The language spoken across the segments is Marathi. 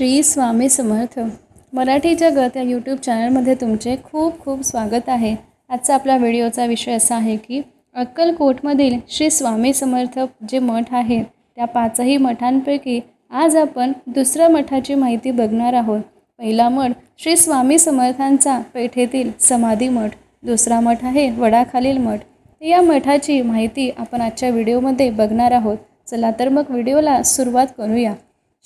श्री स्वामी समर्थ. मराठी जगत या यूट्यूब चॅनलमध्ये तुमचे खूप खूप स्वागत आहे. आजचा आपला व्हिडिओचा विषय असा आहे की अक्कलकोटमधील श्री स्वामी समर्थ जे मठ आहेत त्या पाचही मठांपैकी आज आपण दुसऱ्या मठाची माहिती बघणार आहोत. पहिला मठ श्री स्वामी समर्थांचा पेठेतील समाधी मठ दुसरा मठ आहे वडाखालील मठ. या मठाची माहिती आपण आजच्या व्हिडिओमध्ये बघणार आहोत. चला तर मग व्हिडिओला सुरुवात करूया.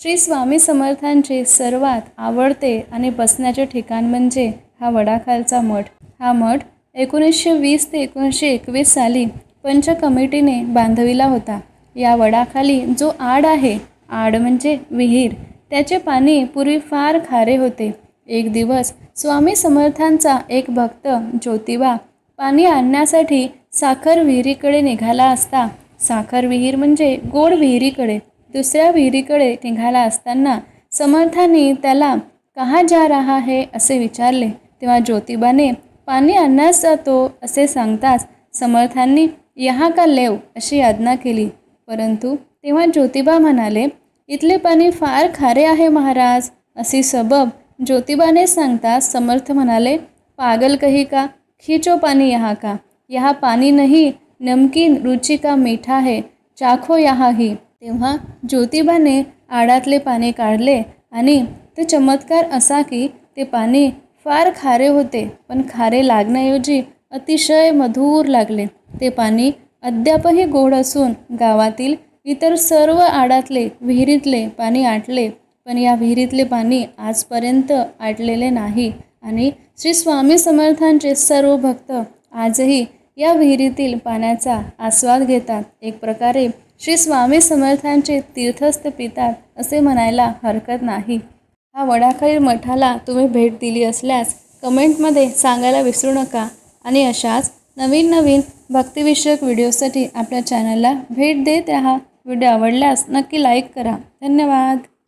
श्री स्वामी समर्थांचे सर्वात आवडते आणि बसण्याचे ठिकाण म्हणजे हा वडाखालचा मठ. हा मठ एकोणीसशे वीस ते एकोणीसशे एकवीस साली पंच कमिटीने बांधविला होता. या वडाखाली जो आड आहे आड म्हणजे विहीर त्याचे पाणी पूर्वी फार खारे होते. एक दिवस स्वामी समर्थांचा एक भक्त ज्योतिबा पाणी आणण्यासाठी साखर विहिरीकडे निघाला असता. साखर विहीर म्हणजे गोड विहिरीकडे. दुसऱ्या विहिरीकडे निघाला असताना समर्थांनी त्याला कहा जा रहा है असे विचारले. तेव्हा ज्योतिबाने पाणी आणण्यास जातो असे सांगताच समर्थांनी यहाँ का लेव? अशी आज्ञा केली. परंतु तेव्हा ज्योतिबा म्हणाले इथले पाणी फार खारे आहे महाराज. अशी सबब ज्योतिबाने सांगता समर्थ म्हणाले पागल कही का? खिचो पानी यहाँ का? यहाँ पाणी नाही नमकीन रुची का मीठा है चाखो यहाँ ही. तेव्हा ज्योतिबाने आडातले पाणी काढले आणि ते चमत्कार असा की ते पाणी फार खारे होते पण खारे लागण्याऐवजी अतिशय मधुर लागले. ते पाणी अद्यापही गोड असून गावातील इतर सर्व आडातले विहिरीतले पाणी आटले पण या विहिरीतले पाणी आजपर्यंत आटलेले नाही आणि श्री स्वामी समर्थांचे सर्व भक्त आजही या विहिरीतील पाण्याचा आस्वाद घेतात. एक प्रकारे श्री स्वामी समर्थांचे तीर्थस्थ पितात असे म्हणायला हरकत नाही. हा वडाखालील मठाला तुम्ही भेट दिली असल्यास कमेंटमध्ये सांगायला विसरू नका आणि अशाच नवीन नवीन भक्तिविषयक व्हिडिओसाठी आपल्या चॅनलला भेट देत राहा. व्हिडिओ आवडल्यास नक्की लाईक करा. धन्यवाद.